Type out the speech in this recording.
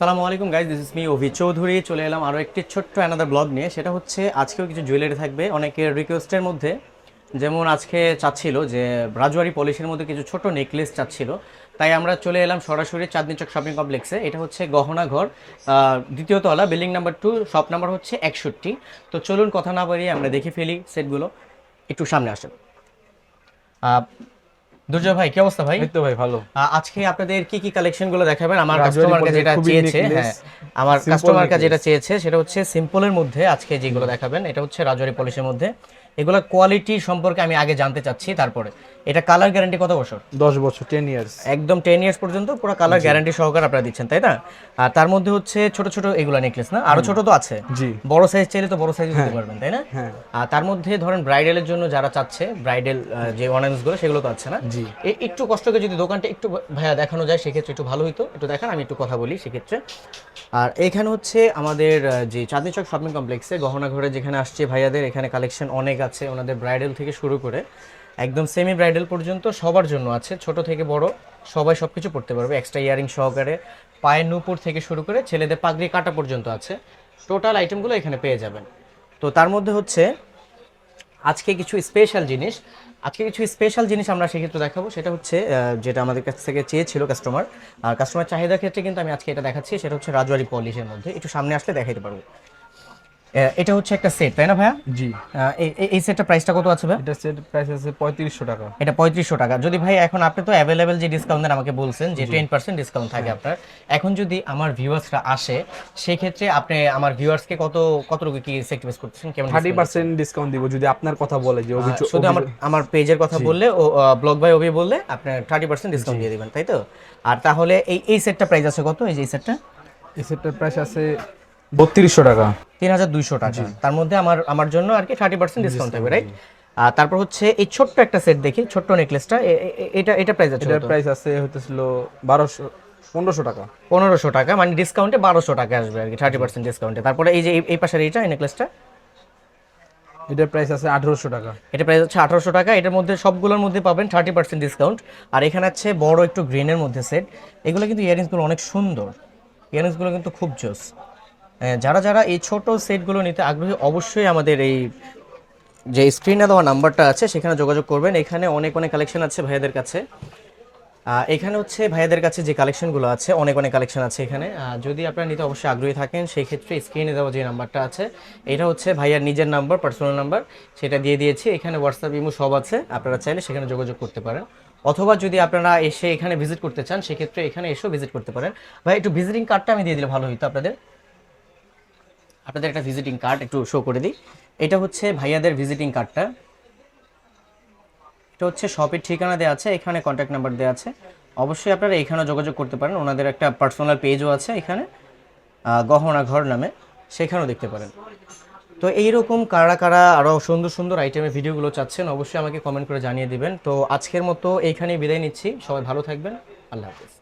সালামু আলাইকুম guys this is me Abhi Chowdhury. চলে এলাম আরও একটি ছোট্ট অ্যানাদার ব্লগ নিয়ে। সেটা হচ্ছে আজকেও কিছু জুয়েলারি থাকবে। অনেকের রিকোয়েস্টের মধ্যে যেমন আজকে চাচ্ছিল যে রাজওয়ারি পলিশের মধ্যে কিছু ছোট নেকলেস চাচ্ছিল। তাই আমরা চলে এলাম সরাসরি চাঁদনি চক শপিং কমপ্লেক্সে এটা হচ্ছে গহনা ঘর। দ্বিতীয় তলা building number two shop number হচ্ছে একষট্টি। তো চলুন কথা না বাড়িয়ে আমরা দেখে ফেলি সেটগুলো। একটু সামনে আসেন। দুর্জয় ভাই কি অবস্থা ভাই? তো ভাই ভালো। আজকে আপনাদের কি কি কালেকশনগুলো দেখাবেন? আমার কাস্টমার কাছে যেটা চেয়েছে হ্যাঁ আমার কাস্টমার কাছে যেটা চেয়েছে সেটা হচ্ছে সিম্পলের মধ্যে আজকে যেগুলো দেখাবেন এটা হচ্ছে রাজরি পলিশের মধ্যে। এগুলো কোয়ালিটি সম্পর্কে আমি আগে জানতে চাচ্ছি তারপরে। এটা কালার গ্যারান্টি কত বছর? দশ বছর টেন ইয়ার্স একদম টেন ইয়ার্স পর্যন্ত পুরো কালার গ্যারান্টি সহকারে আপনারা দিচ্ছেন তাই না? আর তার মধ্যে হচ্ছে ছোট ছোট এগুলো নেকলেস না? আরও ছোট তো আছে। জি। বড় সাইজ চাইলে তো বড় সাইজ দিতে পারবেন তাই না? হ্যাঁ। আর তার মধ্যে ধরেন ব্রাইডালের জন্য যারা চাচ্ছে ব্রাইডাল যে অর্নামেন্টসগুলো সেগুলো তো আছে না? জি। একটু কষ্ট করে যদি দোকানটা একটু ভাইয়া দেখানো যায় সেক্ষেত্রে একটু ভালো হতো একটু দেখান আমি একটু কথা বলি সেক্ষেত্রে। আর এখানে হচ্ছে আমাদের যে চাঁদনি চক শপিং কমপ্লেক্সে গহনা ঘরে যেখানে আসছে ভাইয়াদের এখানে কালেকশন অনেক আছে ওনাদের ব্রাইডাল থেকে শুরু করে, একদম সেমি ব্রাইডাল পর্যন্ত সবার জন্য আছে, ছোট থেকে বড় সবাই সব কিছু পড়তে পারবে এক্সট্রা ইয়ারিং সহকারে। পায়ের নূপুর থেকে শুরু করে ছেলেদের পাগড়ি কাটা পর্যন্ত আছে টোটাল আইটেমগুলো এখানে পেয়ে যাবেন। তো তার মধ্যে হচ্ছে আজকে কিছু স্পেশাল জিনিস, আজকে কিছু স্পেশাল জিনিস আমরা সেক্ষেত্রে দেখাবো, সেটা হচ্ছে যেটা আমাদের কাছ থেকে চেয়েছিল কাস্টমার আর কাস্টমার চাহিদার ক্ষেত্রে কিন্তু আমি আজকে এটা দেখাচ্ছি, সেটা হচ্ছে রাজওয়ারি পলিশের মধ্যে, একটু সামনে আসলে দেখাইতে পারব। এটা হচ্ছে একটা সেট তাই না ভাইয়া? জি। এই- সেটটা প্রাইসটা কত আছে ভাই এটা সেট প্রাইস আছে পঁয়ত্রিশশো টাকা। এটা পঁয়ত্রিশশো টাকা। যদি ভাই এখন আপনি তো অ্যাভেলেবেল যে ডিসকাউন্ট দেন আমাকে বলছেন যে টেন পার্সেন্ট ডিসকাউন্ট থাকে আপনার। এখন যদি আমার ভিউয়ার্সরা আসে সেই ক্ষেত্রে আপনি আমার ভিউয়ার্সকে কত কতটুকু কি সেক্টিভাইজ করতেছেন? কেমন থার্টি? পার্সেন্ট ডিসকাউন্ট দিব যদি আপনার কথা বলে যে অভিযোগ শুধু আমার আমার পেজের কথা বললে ও ব্লগ বাই অভি বললে আপনার থার্টি পার্সেন্ট ডিসকাউন্ট দিয়ে দিবেন তাই তো? আর তাহলে এই এই সেটটা প্রাইস আছে কত? এই যে এই সেটটা এই সেটটার প্রাইস আছে বত্রিশশো টাকা। তিন হাজার দুইশো টাকা। তার মধ্যে আমার আমার জন্য আর কি থার্টি পার্সেন্ট ডিসকাউন্ট থাকবে রাইট আর তারপর হচ্ছে এই ছোট্ট একটা সেট দেখি ছোট্ট নেকলেসটা এটা এটা প্রাইস আছে এটার প্রাইস আছে হতেছিল বারোশো পনেরোশো টাকা। পনেরোশো টাকা মানে ডিসকাউন্টে বারোশো টাকা আসবে আর কি থার্টি পার্সেন্ট ডিসকাউন্টে তারপরে এই যে এই- পাশের এইটা এই নেকলেসটা এটার প্রাইস আছে আঠারোশো টাকা। এটা প্রাইস হচ্ছে আঠারোশো টাকা এটার মধ্যে সবগুলোর মধ্যে পাবেন থার্টি পার্সেন্ট ডিসকাউন্ট আর এখানে আছে বড় একটু গ্রিনের মধ্যে সেট এগুলো কিন্তু ইয়ারিংসগুলো অনেক সুন্দর। ইয়ারিংসগুলো কিন্তু খুব জোস। যারা যারা এই ছোট সেটগুলো নিতে আগ্রহী, অবশ্যই আমাদের এই যে স্ক্রিনে দেওয়া নাম্বারটা আছে, সেখানে যোগাযোগ করবেন। এখানে অনেক অনেক কালেকশন আছে ভাইয়াদের কাছে। এখানে হচ্ছে ভাইয়াদের কাছে যে কালেকশনগুলো আছে, অনেক অনেক কালেকশন আছে এখানে। যদি আপনারা নিতে অবশ্যই আগ্রহী থাকেন সেই ক্ষেত্রে স্ক্রিনে দেওয়া যে নাম্বারটা আছে, এটা হচ্ছে ভাইয়ার নিজের নাম্বার পার্সোনাল নাম্বার সেটা দিয়ে দিয়েছি। এখানে হোয়াটসঅ্যাপ ইমো সব আছে, আপনারা চাইলে সেখানে যোগাযোগ করতে পারেন। অথবা যদি আপনারা এসে এখানে ভিজিট করতে চান, সেক্ষেত্রে এখানে এসেও ভিজিট করতে পারেন। ভাই, একটু ভিজিটিং কার্ডটা আমি দিয়ে দিলে ভালো হতো আপনাদের। আপনাদের একটা ভিজিটিং কার্ড একটু শো করে দিই। এটা হচ্ছে ভাইয়াদের ভিজিটিং কার্ডটা এটা হচ্ছে শপের ঠিকানা দেওয়া আছে, এখানে কন্ট্যাক্ট নাম্বার দেওয়া আছে। অবশ্যই আপনারা এখানে যোগাযোগ করতে পারেন, ওনাদের একটা পার্সোনাল পেজও আছে এখানে গহনা ঘর নামে, সেখানেও দেখতে পারেন। তো এইরকম কারা কারা আরও সুন্দর সুন্দর আইটেমের ভিডিওগুলো চাচ্ছেন, অবশ্যই আমাকে কমেন্ট করে জানিয়ে দিবেন। তো আজকের মতো এইখানেই বিদায় নিচ্ছি, সবাই ভালো থাকবেন, আল্লাহ হাফিজ।